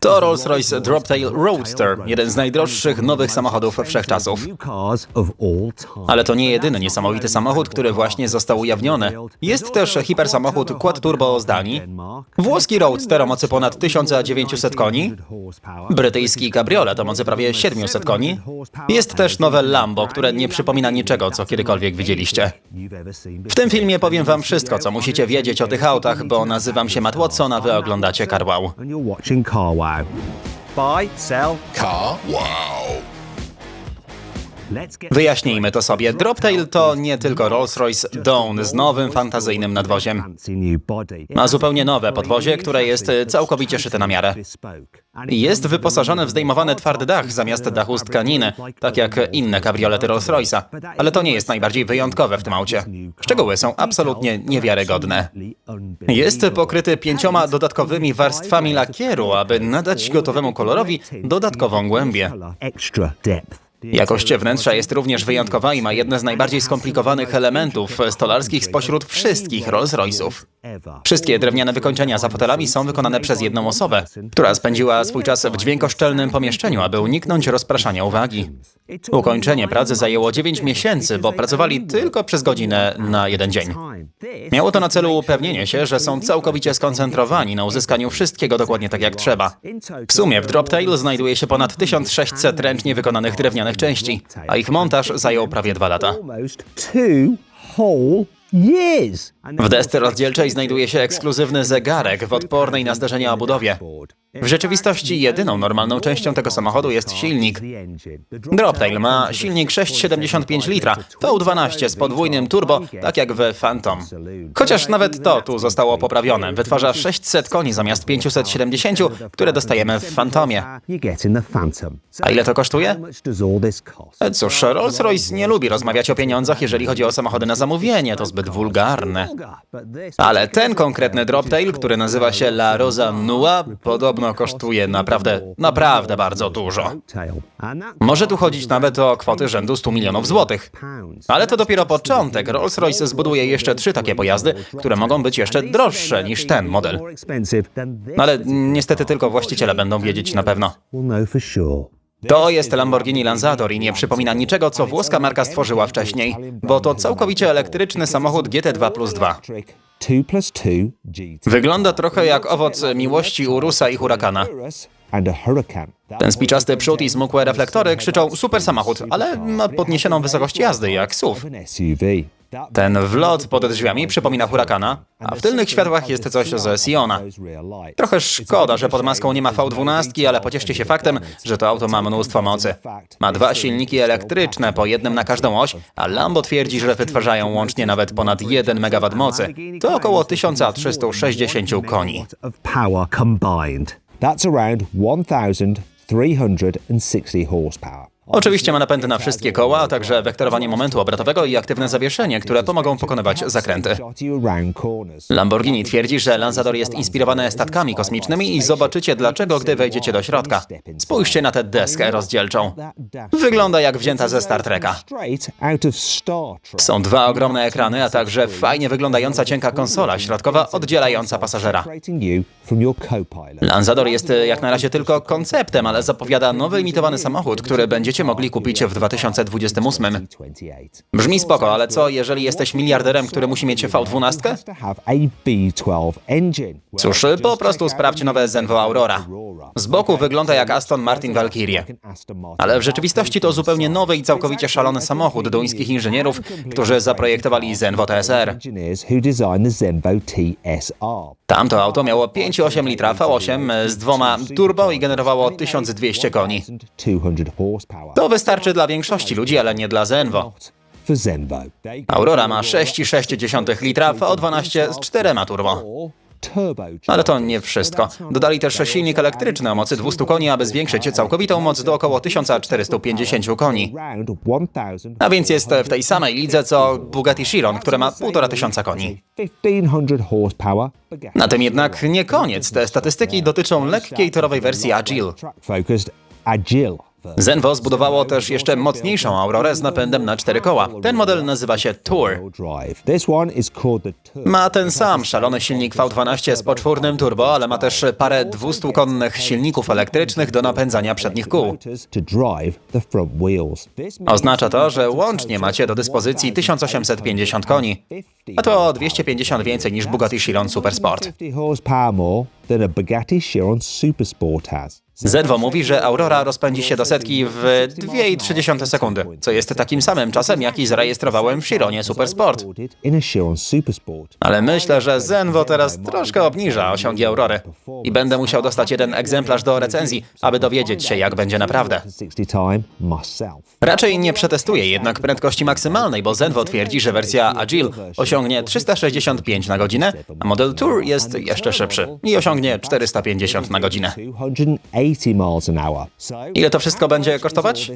To Rolls-Royce Droptail Roadster, jeden z najdroższych nowych samochodów wszechczasów. Ale to nie jedyny niesamowity samochód, który właśnie został ujawniony. Jest też hipersamochód Quad Turbo z Danii, włoski Roadster o mocy ponad 1900 koni, brytyjski Cabriolet o mocy prawie 700 koni. Jest też nowe Lambo, które nie przypomina niczego, co kiedykolwiek widzieliście. W tym filmie powiem wam wszystko, co musicie wiedzieć o tych autach, bo nazywam się Matt Watson, a wy oglądacie CarWow. And you're watching Car Wow. Buy, sell. Car wow. Wyjaśnijmy to sobie. Droptail to nie tylko Rolls-Royce Dawn z nowym, fantazyjnym nadwoziem. Ma zupełnie nowe podwozie, które jest całkowicie szyte na miarę. Jest wyposażone w zdejmowany twardy dach zamiast dachu z tkaniny, tak jak inne kabriolety Rolls-Royce'a. Ale to nie jest najbardziej wyjątkowe w tym aucie. Szczegóły są absolutnie niewiarygodne. Jest pokryty pięcioma dodatkowymi warstwami lakieru, aby nadać gotowemu kolorowi dodatkową głębię. Jakość wnętrza jest również wyjątkowa i ma jedne z najbardziej skomplikowanych elementów stolarskich spośród wszystkich Rolls-Royce'ów. Wszystkie drewniane wykończenia za fotelami są wykonane przez jedną osobę, która spędziła swój czas w dźwiękoszczelnym pomieszczeniu, aby uniknąć rozpraszania uwagi. Ukończenie pracy zajęło 9 miesięcy, bo pracowali tylko przez godzinę na jeden dzień. Miało to na celu upewnienie się, że są całkowicie skoncentrowani na uzyskaniu wszystkiego dokładnie tak jak trzeba. W sumie w Droptail znajduje się ponad 1600 ręcznie wykonanych drewnianych części, a ich montaż zajął prawie dwa lata. W desce rozdzielczej znajduje się ekskluzywny zegarek w odpornej na zdarzenia obudowie. W rzeczywistości jedyną normalną częścią tego samochodu jest silnik. Droptail ma silnik 6,75 litra, V12 z podwójnym turbo, tak jak w Phantom. Chociaż nawet to tu zostało poprawione. Wytwarza 600 koni zamiast 570, które dostajemy w Phantomie. A ile to kosztuje? Cóż, Rolls-Royce nie lubi rozmawiać o pieniądzach, jeżeli chodzi o samochody na zamówienie, to zbyt wulgarne. Ale ten konkretny Droptail, który nazywa się La Rosa Nua, podobno kosztuje naprawdę, naprawdę bardzo dużo. Może tu chodzić nawet o kwoty rzędu 100 milionów złotych. Ale to dopiero początek. Rolls-Royce zbuduje jeszcze trzy takie pojazdy, które mogą być jeszcze droższe niż ten model. Ale niestety tylko właściciele będą wiedzieć na pewno. To jest Lamborghini Lanzador i nie przypomina niczego, co włoska marka stworzyła wcześniej, bo to całkowicie elektryczny samochód GT2 plus 2. Two plus two GT. Wygląda trochę jak owoc miłości Urusa i Huracana. And a hurricane. Ten spiczasty przód i zmukłe reflektory krzyczą super samochód, ale ma podniesioną wysokość jazdy jak SUV. Ten wlot pod drzwiami przypomina Huracana, a w tylnych światłach jest coś ze Siona. Trochę szkoda, że pod maską nie ma V12, ale pocieszcie się faktem, że to auto ma mnóstwo mocy. Ma dwa silniki elektryczne, po jednym na każdą oś, a Lambo twierdzi, że wytwarzają łącznie nawet ponad 1 MW mocy. To około 1360 koni. That's around 1,360 horsepower. Oczywiście ma napędy na wszystkie koła, a także wektorowanie momentu obrotowego i aktywne zawieszenie, które pomogą pokonywać zakręty. Lamborghini twierdzi, że Lanzador jest inspirowany statkami kosmicznymi i zobaczycie dlaczego, gdy wejdziecie do środka. Spójrzcie na tę deskę rozdzielczą. Wygląda jak wzięta ze Star Treka. Są dwa ogromne ekrany, a także fajnie wyglądająca cienka konsola środkowa oddzielająca pasażera. Lanzador jest e, jak na razie tylko konceptem, ale zapowiada nowy limitowany samochód, który będziecie mogli kupić w 2028. 28. Brzmi spoko, ale co jeżeli jesteś miliarderem, który musi mieć V12? Has to have a B12 engine. Cóż, po prostu sprawdź nowe Zenvo Aurora. Z boku wygląda jak Aston Martin Valkyrie. Ale w rzeczywistości to zupełnie nowy i całkowicie szalony samochód duńskich inżynierów, którzy zaprojektowali Zenvo TSR. Tamto auto miało 5,8 litra V8 z dwoma turbo i generowało 1200 koni. 200 horsepower. To wystarczy dla większości ludzi, ale nie dla Zenvo. Aurora ma 6,6 litra V12 z czterema turbo. Turbo. Ale to nie wszystko. Dodali też silnik elektryczny o mocy 200 koni, aby zwiększyć całkowitą moc do około 1450 koni. Around 1000. A więc jest w tej samej lidze co Bugatti Chiron, które ma 1500 koni. 1500 horsepower. Na tym jednak nie koniec. Te statystyki dotyczą lekkiej torowej wersji Agile. Zenvo zbudowało też jeszcze mocniejszą Aurorę z napędem na cztery koła. Ten model nazywa się Tour. Ma ten sam szalony silnik V12 z poczwórnym turbo, ale ma też parę 200-konnych silników elektrycznych do napędzania przednich kół. Oznacza to, że łącznie macie do dyspozycji 1850 koni, a to o 250 więcej niż Bugatti Chiron Supersport. 50 horsepower more than a Bugatti Chiron Supersport has. Mówi, że Aurora rozpędzi się do setki w 2,3 sekundy, co jest takim samym czasem, jaki zarejestrowałem w Chironie Supersport. Ale myślę, że Zenvo teraz troszkę obniża osiągi Aurory i będę musiał dostać jeden egzemplarz do recenzji, aby dowiedzieć się, jak będzie naprawdę. 60 time myself. Raczej nie przetestuję jednak prędkości maksymalnej, bo Zenvo twierdzi, że wersja Agile osiągnie 365 na godzinę, a model Tour jest jeszcze szybszy i osiągnie 450 na godzinę. 280 miles an hour. So, Ile to wszystko będzie kosztować?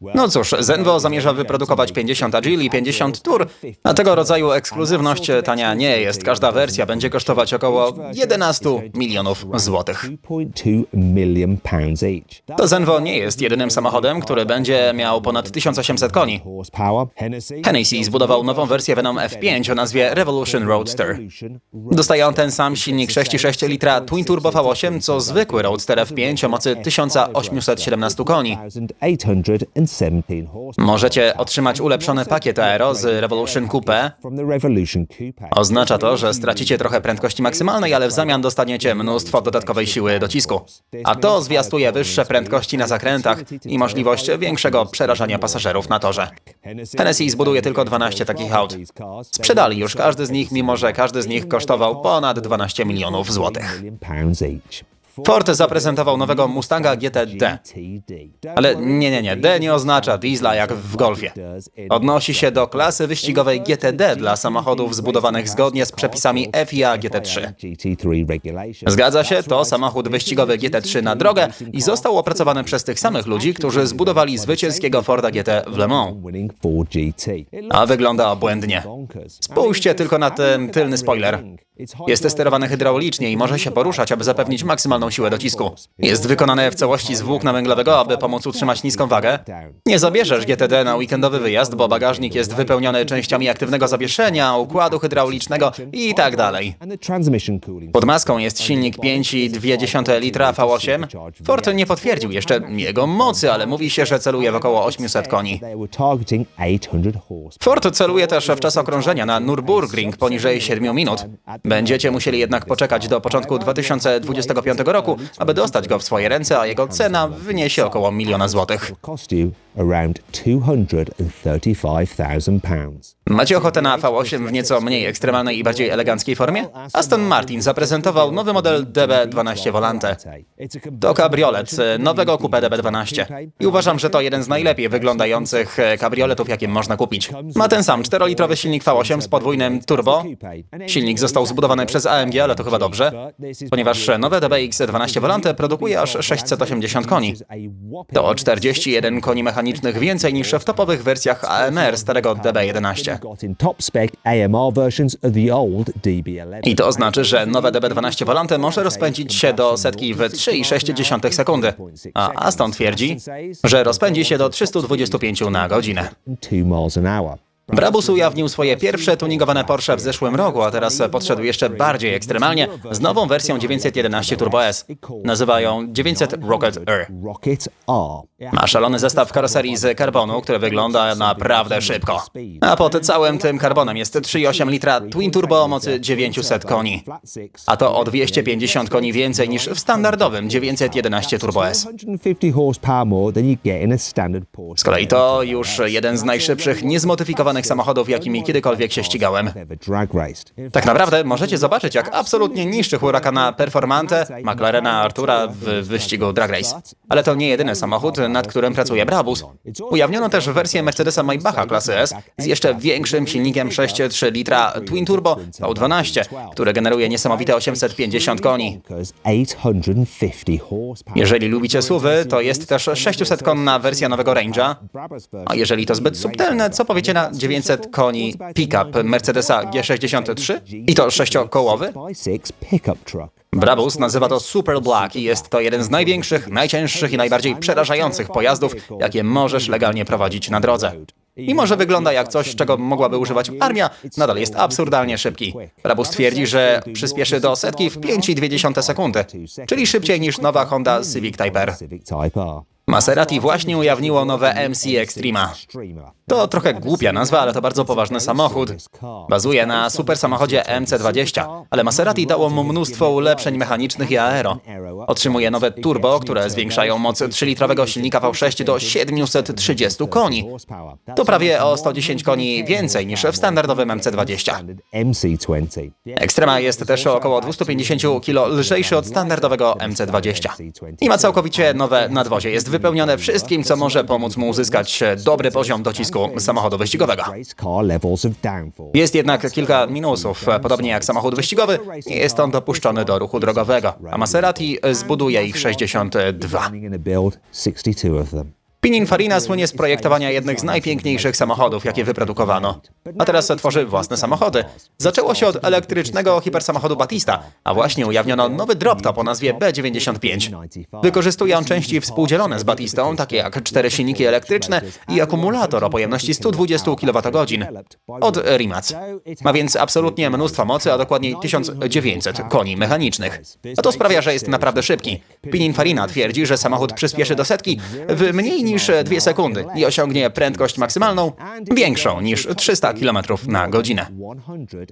No cóż, Zenvo zamierza wyprodukować 50 Agile i 50 Tour, a tego rodzaju ekskluzywność tania nie jest. Każda wersja będzie kosztować około 11 milionów złotych. 2.2 million pounds each. To Zenvo nie jest jedynym samochodem, który będzie miał ponad 1800 koni. Hennessy zbudował nową wersję Venom F5 o nazwie Revolution Roadster. Dostaje on ten sam silnik 6,6 litra Twin Turbo V8, co zwykły Roadster F5 o mocy 1817 koni. 1817 horsepower Możecie otrzymać ulepszony pakiet aero z Revolution Coupe. Oznacza to, że stracicie trochę prędkości maksymalnej, ale w zamian dostaniecie mnóstwo dodatkowej siły docisku. A to zwiastuje wyższe prędkości na zakrętach i możliwość większego przerażania pasażerów na torze. Hennessy zbuduje tylko 12 takich aut. Sprzedali już każdy z nich, mimo że każdy z nich kosztował ponad 12 milionów złotych. Ford zaprezentował nowego Mustanga GT-D. Ale nie, nie, nie, D nie oznacza diesla jak w Golfie. Odnosi się do klasy wyścigowej GTD dla samochodów zbudowanych zgodnie z przepisami FIA GT3. GT3 regulations. Zgadza się, to samochód wyścigowy GT3 na drogę i został opracowany przez tych samych ludzi, którzy zbudowali zwycięskiego Forda GT w Le Mans. A wygląda obłędnie. Spójrzcie tylko na ten tylny spoiler. Jest sterowany hydraulicznie i może się poruszać, aby zapewnić maksymalną siłę docisku. Jest wykonane w całości z włókna węglowego, aby pomóc utrzymać niską wagę. Nie zabierzesz GTD na weekendowy wyjazd, bo bagażnik jest wypełniony częściami aktywnego zawieszenia, układu hydraulicznego i tak dalej. Pod maską jest silnik 5,2 litra V8. Ford nie potwierdził jeszcze jego mocy, ale mówi się, że celuje w około 800 koni. They were targeting 800 horsepower. Ford celuje też w czas okrążenia na Nürburgring poniżej 7 minut. Będziecie musieli jednak poczekać do początku 2025 roku, aby dostać go w swoje ręce, a jego cena wyniesie około miliona złotych. Cost you around 235,000 pounds. Macie ochotę na V8 w nieco mniej ekstremalnej i bardziej eleganckiej formie? Aston Martin zaprezentował nowy model DB12 Volante. To kabriolet z nowego Coupe DB12. I uważam, że to jeden z najlepiej wyglądających e, kabrioletów, jakie można kupić. Ma ten sam 4-litrowy silnik V8 z podwójnym turbo. Silnik został zbudowany przez AMG, ale to chyba dobrze, ponieważ nowe DBX12 Volante produkuje aż 680 koni. To o 41 koni mechanicznych więcej niż w topowych wersjach AMR starego DB11. Got in top spec AMR versions of the old DB11. I to znaczy, że nowe DB12 Volante może rozpędzić się do setki w 3,6 sekundy, a Aston twierdzi, że rozpędzi się do 325 na godzinę. 2 miles an hour. Brabus ujawnił swoje pierwsze tuningowane Porsche w zeszłym roku, a teraz podszedł jeszcze bardziej ekstremalnie z nową wersją 911 Turbo S. Nazywa ją 900 Rocket R. Ma szalony zestaw karoserii z karbonu, który wygląda naprawdę szybko. A pod całym tym karbonem jest 3,8 litra Twin Turbo o mocy 900 koni. A to o 250 koni więcej niż w standardowym 911 Turbo S. 150 horsepower more than you get in a standard Porsche. Z kolei to już jeden z najszybszych, niezmodyfikowanych samochodów, jakimi kiedykolwiek się ścigałem. Tak naprawdę możecie zobaczyć, jak absolutnie niszczy Huracana Performante McLarena Artura w wyścigu Drag Race. Ale to nie jedyny samochód, nad którym pracuje Brabus. Ujawniono też wersję Mercedesa Maybacha klasy S z jeszcze większym silnikiem 6,3 litra Twin Turbo V12, który generuje niesamowite 850 koni. Because 850 horsepower. Jeżeli lubicie suwy, to jest też 600-konna wersja nowego Range'a. A jeżeli to zbyt subtelne, co powiecie na 900 koni pick-up Mercedesa G63 i to sześciokołowy? Brabus nazywa to Super Black i jest to jeden z największych, najcięższych i najbardziej przerażających pojazdów, jakie możesz legalnie prowadzić na drodze. Mimo, że wygląda jak coś, czego mogłaby używać armia, nadal jest absurdalnie szybki. Brabus twierdzi, że przyspieszy do setki w 5,2 sekundy, czyli szybciej niż nowa Honda Civic Type R. Maserati właśnie ujawniło nowe MC Extrema. To trochę głupia nazwa, ale to bardzo poważny samochód. Bazuje na super samochodzie MC20, ale Maserati dało mu mnóstwo ulepszeń mechanicznych i aero. Otrzymuje nowe turbo, które zwiększają moc 3-litrowego silnika V6 do 730 koni. To prawie o 110 koni więcej niż w standardowym MC20. MC20. Extrema jest też o około 250 kg lżejszy od standardowego MC20. I ma całkowicie nowe nadwozie. Jest wypełnione wszystkim, co może pomóc mu uzyskać dobry poziom docisku samochodu wyścigowego. Jest jednak kilka minusów. Podobnie jak samochód wyścigowy, nie jest on dopuszczony do ruchu drogowego, a Maserati zbuduje ich 62. Running in a build, 62 of them. Pininfarina słynie z projektowania jednych z najpiękniejszych samochodów, jakie wyprodukowano. A teraz tworzy własne samochody. Zaczęło się od elektrycznego hipersamochodu Batista, a właśnie ujawniono nowy drop-top o nazwie B95. Wykorzystuje on części współdzielone z Batistą, takie jak cztery silniki elektryczne i akumulator o pojemności 120 kWh od Rimac. Ma więc absolutnie mnóstwo mocy, a dokładniej 1900 koni mechanicznych. A to sprawia, że jest naprawdę szybki. Pininfarina twierdzi, że samochód przyspieszy do setki w mniej niż 2 sekundy i osiągnie prędkość maksymalną większą niż 300 km na godzinę.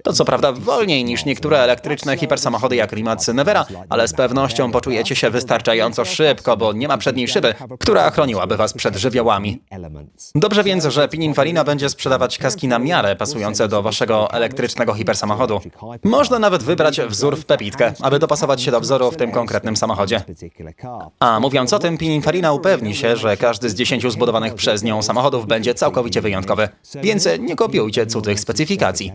To co prawda wolniej niż niektóre elektryczne hipersamochody jak Rimac Nevera, ale z pewnością poczujecie się wystarczająco szybko, bo nie ma przedniej szyby, która chroniłaby was przed żywiołami. Dobrze więc, że Pininfarina będzie sprzedawać kaski na miarę pasujące do waszego elektrycznego hipersamochodu. Można nawet wybrać wzór w pepitkę, aby dopasować się do wzoru w tym konkretnym samochodzie. A mówiąc o tym, Pininfarina upewni się, że każdy z 10 zbudowanych przez nią samochodów będzie całkowicie wyjątkowy, więc nie kopiujcie cudzych specyfikacji.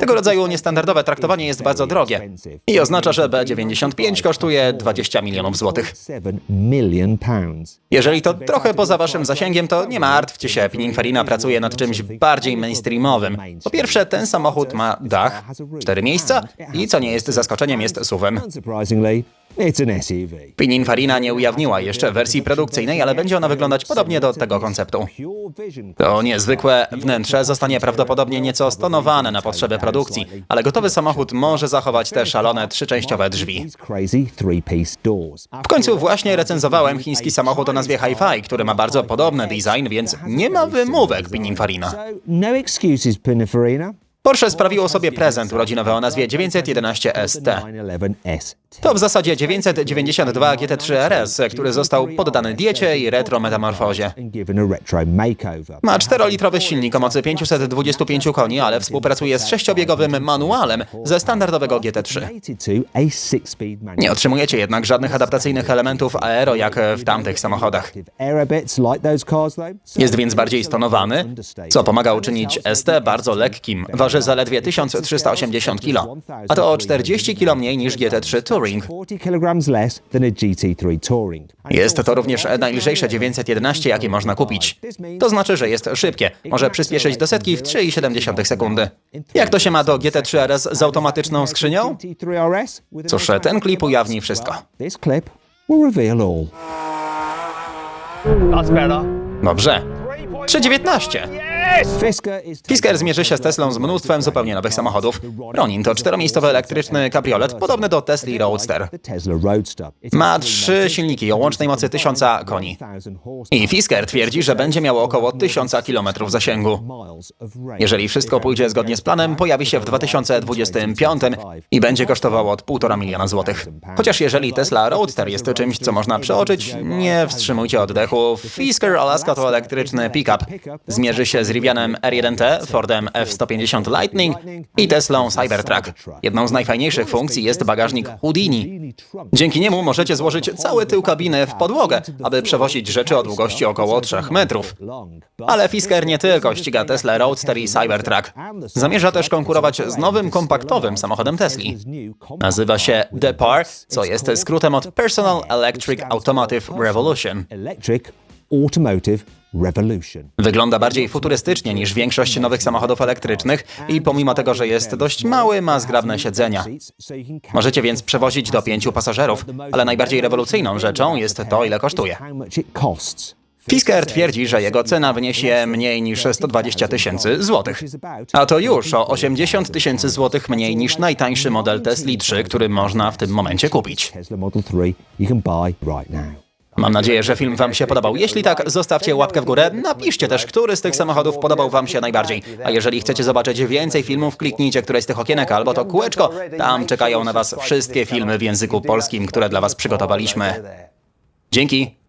Tego rodzaju niestandardowe traktowanie jest bardzo drogie i oznacza, że B95 kosztuje 20 milionów złotych. 7 million pounds. Jeżeli to trochę poza waszym zasięgiem, to nie martwcie się, Pininfarina pracuje nad czymś bardziej mainstreamowym. Po pierwsze, ten samochód ma dach, cztery miejsca i co nie jest zaskoczeniem, jest suwem. Pininfarina nie ujawniła jeszcze wersji produkcyjnej, ale będzie ona wyglądać podobnie do tego konceptu. To niezwykłe wnętrze zostanie prawdopodobnie nieco stonowane na potrzeby produkcji, ale gotowy samochód może zachować te szalone trzyczęściowe drzwi. W końcu właśnie recenzowałem chiński samochód o nazwie Hi-Fi, który ma bardzo podobny design, więc nie ma wymówek no Pininfarina. Porsche sprawiło sobie prezent urodzinowy o nazwie 911 ST. 911 ST. To w zasadzie 992 GT3 RS, który został poddany diecie i retro metamorfozie. And given a retro makeover. Ma 4-litrowy silnik o mocy 525 koni, ale współpracuje z sześciobiegowym manualem ze standardowego GT3. Rated to a six-speed manual. Nie otrzymujecie jednak żadnych adaptacyjnych elementów aero jak w tamtych samochodach. Jest więc bardziej stonowany, co pomaga uczynić ST bardzo lekkim. Waży zaledwie 1380 kg, a to o 40 kg mniej niż GT3 Touring. 40 kilograms less than a GT3 Touring. Jest to również najlżejsze 911, jakie można kupić. To znaczy, że jest szybkie. Może przyspieszyć do setki w 3,7 sekundy. Jak to się ma do GT3 RS z automatyczną skrzynią? GT3 RS with Cóż, ten klip ujawni wszystko. This clip will reveal all. That's better. Dobrze. 3,19. Fisker is Fisker zmierzy się z Teslą z mnóstwem zupełnie nowych samochodów. Ronin to czteromiejscowy elektryczny kabriolet, podobny do Tesla Roadster. Ma trzy silniki o łącznej mocy 1000 koni. 1000 horsepower. I Fisker twierdzi, że będzie miał około 1000 km zasięgu. Jeżeli wszystko pójdzie zgodnie z planem, pojawi się w 2025 i będzie kosztowało od 1,5 miliona złotych. Chociaż jeżeli Tesla Roadster jest czymś, co można przeoczyć, nie wstrzymujcie oddechu. Fisker Alaska to elektryczny pick-up. Zmierzy się z Rivianem R1T, Fordem F-150 Lightning i Teslą Cybertruck. Jedną z najfajniejszych funkcji jest bagażnik Houdini. Dzięki niemu możecie złożyć cały tył kabiny w podłogę, aby przewozić rzeczy o długości około 3 metrów. Ale Fisker nie tylko ściga Tesla Roadster i Cybertruck. Zamierza też konkurować z nowym kompaktowym samochodem Tesli. Nazywa się The Par, co jest skrótem od Personal Electric Automotive Revolution. Electric Automotive. Wygląda bardziej futurystycznie niż większość nowych samochodów elektrycznych i pomimo tego, że jest dość mały, ma zgrabne siedzenia. Możecie więc przewozić do pięciu pasażerów, ale najbardziej rewolucyjną rzeczą jest to, ile kosztuje. Fisker twierdzi, że jego cena wyniesie mniej niż 120 tysięcy złotych. A to już o 80 tysięcy złotych mniej niż najtańszy model Tesla 3, który można w tym momencie kupić. Tesla Model 3 you can buy right now. Mam nadzieję, że film Wam się podobał. Jeśli tak, zostawcie łapkę w górę. Napiszcie też, który z tych samochodów podobał Wam się najbardziej. A jeżeli chcecie zobaczyć więcej filmów, kliknijcie któreś z tych okienek albo to kółeczko. Tam czekają na Was wszystkie filmy w języku polskim, które dla Was przygotowaliśmy. Dzięki.